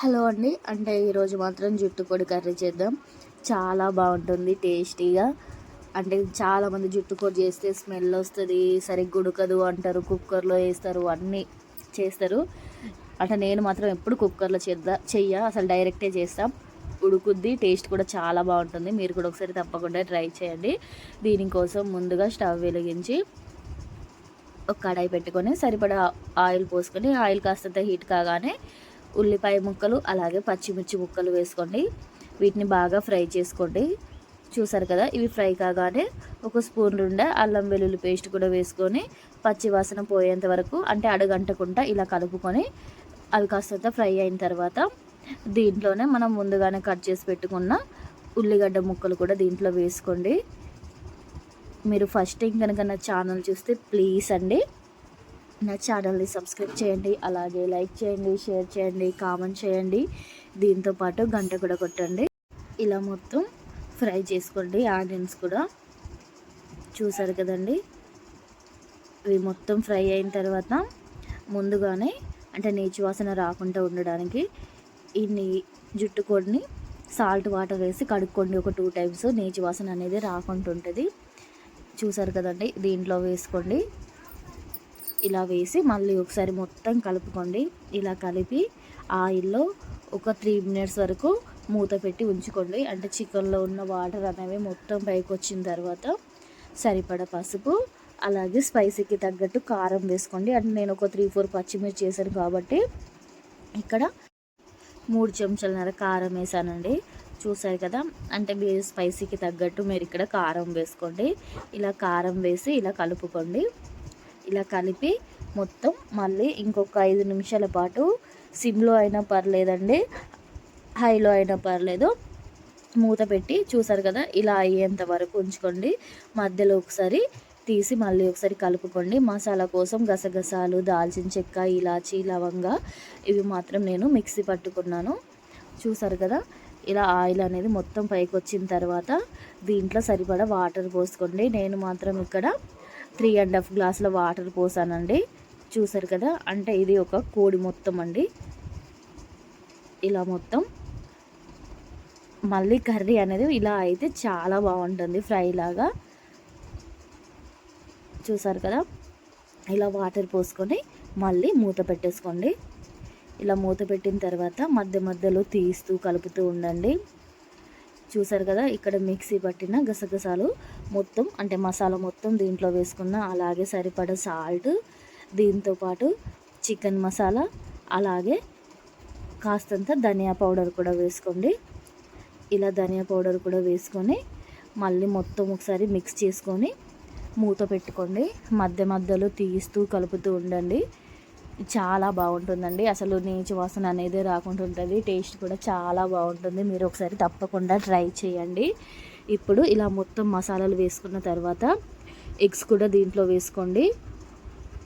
Hello అండి. అంటే ఈరోజు మాత్రం జుట్టు పొడి కర్రీ చేద్దాం. చాలా బాగుంటుంది టేస్టీగా. అంటే చాలామంది జుట్టు పొడి చేస్తే స్మెల్ వస్తుంది సరిగ్గా ఉడకదు అంటారు కుక్కర్లో వేస్తారు అన్నీ చేస్తారు. అంటే నేను మాత్రం ఎప్పుడు కుక్కర్లో చేద్దా చెయ్య అసలు డైరెక్టే చేస్తాం. ఉడుకుద్ది టేస్ట్ కూడా చాలా బాగుంటుంది. మీరు కూడా ఒకసారి తప్పకుండా ట్రై చేయండి. దీనికోసం ముందుగా స్టవ్ వెలిగించి ఒక కడాయి పెట్టుకొని సరిపడా ఆయిల్ పోసుకొని ఆయిల్ కాస్తంత హీట్ కాగానే ఉల్లిపాయ ముక్కలు అలాగే పచ్చిమిర్చి ముక్కలు వేసుకోండి. వీటిని బాగా ఫ్రై చేసుకోండి. చూసారు కదా ఇవి ఫ్రై కాగానే ఒక స్పూన్ నుండా అల్లం వెల్లుల్లి పేస్ట్ కూడా వేసుకొని పచ్చి వాసన పోయేంత వరకు అంటే అడగంటకుండా ఇలా కలుపుకొని అవి కాస్తంత ఫ్రై అయిన తర్వాత దీంట్లోనే మనం ముందుగానే కట్ చేసి పెట్టుకున్న ఉల్లిగడ్డ ముక్కలు కూడా దీంట్లో వేసుకోండి. మీరు ఫస్ట్ టైం కనుక నా ఛానల్ చూస్తే ప్లీజ్ అండి. నా ఛానల్ని సబ్స్క్రైబ్ చేయండి అలాగే లైక్ చేయండి షేర్ చేయండి కామెంట్ చేయండి. దీంతో పాటు గంట కూడా కొట్టండి. ఇలా మొత్తం ఫ్రై చేసుకోండి ఆనియన్స్ కూడా. చూసారు కదండి? ఇవి మొత్తం ఫ్రై అయిన తర్వాత ముందుగానే అంటే నీచు వాసన రాకుండా ఉండడానికి ఈ నీ జుట్టు కొడిని సాల్ట్ వాటర్ వేసి కడుక్కోండి. ఒక టూ టైమ్స్ నీచు వాసన అనేది రాకుండా ఉంటుంది చూసారు కదండి? దీంట్లో వేసుకోండి. ఇలా వేసి మళ్ళీ ఒకసారి మొత్తం కలుపుకోండి. ఇలా కలిపి ఆయిల్లో ఒక త్రీ మినిట్స్ వరకు మూత పెట్టి ఉంచుకోండి. అంటే చికెన్లో ఉన్న వాటర్ అనేవి మొత్తం పైకి వచ్చిన తర్వాత సరిపడ పసుపు అలాగే స్పైసీకి తగ్గట్టు కారం వేసుకోండి. అంటే నేను ఒక త్రీ ఫోర్ పచ్చిమిర్చి చేశాను కాబట్టి ఇక్కడ మూడు చెంచాలన్నర కారం వేసానండి. చూసారు కదా? అంటే మీరు స్పైసీకి తగ్గట్టు మీరు ఇక్కడ కారం వేసుకోండి. ఇలా కారం వేసి ఇలా కలుపుకోండి. ఇలా కలిపి మొత్తం మళ్ళీ ఇంకొక ఐదు నిమిషాల పాటు సిమ్లో అయినా పర్లేదండి హైలో అయినా పర్లేదు. మూత పెట్టి చూసారు కదా ఇలా అయ్యేంత వరకు ఉంచుకోండి. మధ్యలో ఒకసారి తీసి మళ్ళీ ఒకసారి కలుపుకోండి. మసాలా కోసం గసగసాలు దాల్చిన చెక్క ఇలాచి లవంగా ఇవి మాత్రం నేను మిక్సీ పట్టుకున్నాను. చూసారు కదా ఇలా ఆయిల్ అనేది మొత్తం పైకి వచ్చిన తర్వాత దీంట్లో సరిపడా వాటర్ పోసుకోండి. నేను మాత్రం ఇక్కడ త్రీ అండ్ హాఫ్ గ్లాసుల వాటర్ పోసానండి. చూసారు కదా అంటే ఇది ఒక కోడి మొత్తం అండి. ఇలా మొత్తం మళ్ళీ కర్రీ అనేది ఇలా అయితే చాలా బాగుంటుంది ఫ్రై లాగా. చూసారు కదా ఇలా వాటర్ పోసుకొని మళ్ళీ మూత పెట్టేసుకోండి. ఇలా మూత పెట్టిన తర్వాత మధ్య మధ్యలో తీస్తూ కలుపుతూ ఉండండి. చూసారు కదా ఇక్కడ మిక్సీ పట్టిన గసగసాలు మొత్తం అంటే మసాలా మొత్తం దీంట్లో వేసుకున్న అలాగే సరిపడ సాల్ట్ దీంతోపాటు చికెన్ మసాలా అలాగే కాస్తంత ధనియా పౌడర్ కూడా వేసుకోండి. ఇలా ధనియా పౌడర్ కూడా వేసుకొని మళ్ళీ మొత్తం ఒకసారి మిక్స్ చేసుకొని మూత పెట్టుకోండి. మధ్య మధ్యలో తీస్తూ కలుపుతూ ఉండండి. చాలా బాగుంటుందండి. అసలు నీచు వాసన అనేది రాకుండా ఉంటుంది. టేస్ట్ కూడా చాలా బాగుంటుంది. మీరు ఒకసారి తప్పకుండా ట్రై చేయండి. ఇప్పుడు ఇలా మొత్తం మసాలాలు వేసుకున్న తర్వాత ఎగ్స్ కూడా దీంట్లో వేసుకోండి.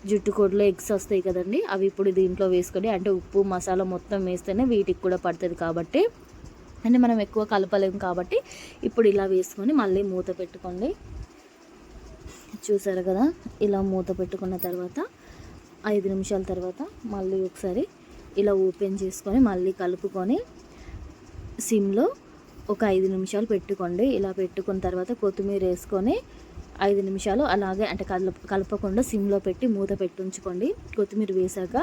జుట్టు కోడిలో ఎగ్స్ వస్తాయి కదండి. అవి ఇప్పుడు దీంట్లో వేసుకొని అంటే ఉప్పు మసాలా మొత్తం వేస్తేనే వీటికి కూడా పడుతుంది కాబట్టి. అంటే మనం ఎక్కువ కలపలేము కాబట్టి ఇప్పుడు ఇలా వేసుకొని మళ్ళీ మూత పెట్టుకోండి. చూసారు కదా? ఇలా మూత పెట్టుకున్న తర్వాత ఐదు నిమిషాల తర్వాత మళ్ళీ ఒకసారి ఇలా ఓపెన్ చేసుకొని మళ్ళీ కలుపుకొని సిమ్లో ఒక ఐదు నిమిషాలు పెట్టుకోండి. ఇలా పెట్టుకున్న తర్వాత కొత్తిమీర వేసుకొని ఐదు నిమిషాలు అలాగే అంటే కలప కలపకుండా సిమ్లో పెట్టి మూత పెట్టి ఉంచుకోండి కొత్తిమీర వేసాక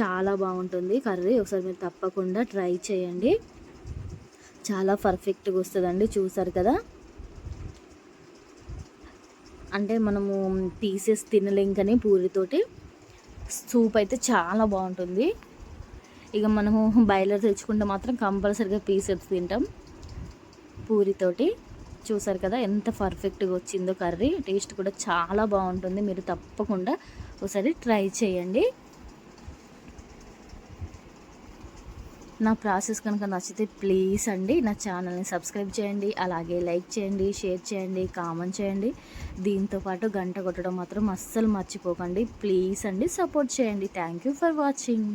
చాలా బాగుంటుంది. కర్రీ ఒకసారి మీరు తప్పకుండా ట్రై చేయండి. చాలా పర్ఫెక్ట్గా వస్తుందండి. చూసారు కదా? అంటే మనము పీసెస్ తినలేం కానీ పూరితోటి సూప్ అయితే చాలా బాగుంటుంది. ఇక మనము బాయిలర్ తెచ్చుకుంటే మాత్రం కంపల్సరీగా పీసెస్ తింటాం. పూరితోటి చూసారు కదా ఎంత పర్ఫెక్ట్గా వచ్చిందో కర్రీ. టేస్ట్ కూడా చాలా బాగుంటుంది. మీరు తప్పకుండా ఒకసారి ట్రై చేయండి. నా ప్రాసెస్ కనుక నచ్చితే ప్లీజ్ అండి నా ఛానల్ని సబ్స్క్రైబ్ చేయండి అలాగే లైక్ చేయండి షేర్ చేయండి కామెంట్ చేయండి. దీంతోపాటు గంట కొట్టడం మాత్రం అస్సలు మర్చిపోకండి. ప్లీజ్ అండి సపోర్ట్ చేయండి. Thank for watching.